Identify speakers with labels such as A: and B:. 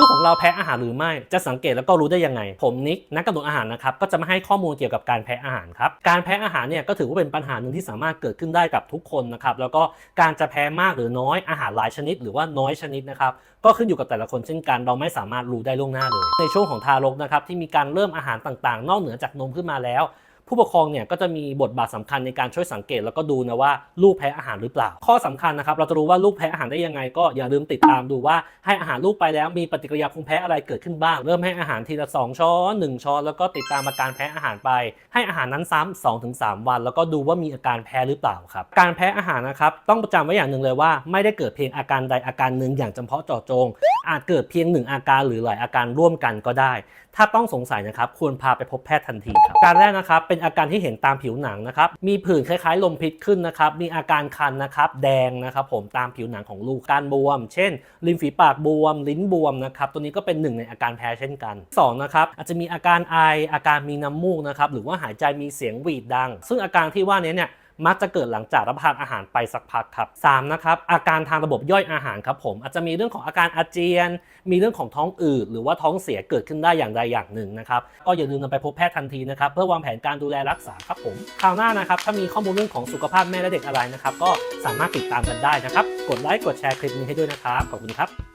A: ลูกของเราแพ้อาหารหรือไม่จะสังเกตแล้วก็รู้ได้ยังไง ผมนิกนักกำหนดอาหารนะครับก็จะมาให้ข้อมูลเกี่ยวกับการแพ้อาหารครับการแพ้อาหารเนี่ยก็ถือว่าเป็นปัญหาหนึ่งที่สามารถเกิดขึ้นได้กับทุกคนนะครับแล้วก็การจะแพ้มากหรือน้อยอาหารหลายชนิด หรือว่าน้อยชนิดนะครับก็ขึ้นอยู่กับแต่ละคนเช่นกัน เราไม่สามารถรู้ได้ล่วงหน้าเลย ในช่วงของทารกนะครับที่มีการเริ่มอาหารต่างๆ นอกเหนือจากนมขึ้นมาแล้ว ผู้ปกครองเนี่ยก็จะมีบทบาทสำคัญในการช่วยสังเกต แล้วก็ดูนะว่าลูกแพ้อาหารหรือเปล่า ข้อสำคัญนะครับเราจะรู้ว่าลูกแพ้อาหารได้ยังไง ก็อย่าลืมติดตามดูว่าให้อาหารลูกไปแล้วมีปฏิกิริยาภูมิแพ้อะไรเกิดขึ้นบ้าง เริ่มให้อาหารทีละ 2 ช้อน 1 ช้อน แล้วก็ติดตามอาการแพ้อาหารไป ให้อาหารนั้นซ้ำ2-3 วัน แล้วก็ดูว่ามีอาการแพ้หรือเปล่าครับการแพ้อาหารนะครับต้องประจำไว้อย่างหนึ่งเลยว่าไม่ได้เกิดเพียงอาการใดอาการหนึ่งอย่างจำเพาะเจาะจงอาจเกิดเพียงหนึ่งอาการหรือหลายอาการร่วมกันก็ได้ ถ้าต้องสงสัยนะครับควรพาไปพบแพทย์ทันทีครับการแรกนะครับเป็นอาการที่เห็นตามผิวหนังนะครับมีผื่นคล้ายๆ ลมพิษขึ้นนะครับมีอาการคันนะครับแดงนะครับผมตามผิวหนังของลูกการบวม เช่นริมฝีปากบวม ลิ้นบวมนะครับตัวนี้ก็เป็นหนึ่งในอาการแพ้เช่นกันสองนะครับอาจจะมีอาการไออาการมีน้ำมูกนะครับหรือว่าหายใจมีเสียงหวีดดัง ซึ่งอาการที่ว่านี้เนี่ย มักจะเกิดหลังจากรับประทานอาหารไปสักพักครับสามนะครับอาการทางระบบย่อยอาหารครับผมอาจจะมีเรื่องของอาการอาเจียน มีเรื่องของท้องอืดหรือว่าท้องเสียเกิดขึ้นได้อย่างใดอย่างหนึ่งนะครับก็อย่าลืมนำไปพบแพทย์ทันทีนะครับเพื่อวางแผนการดูแลรักษาครับผมคราวหน้านะครับถ้ามีข้อมูลเรื่องของสุขภาพแม่และเด็กอะไรนะครับก็สามารถติดตามกันได้นะครับ กดไลค์กดแชร์คลิปนี้ให้ด้วยนะครับขอบคุณครับ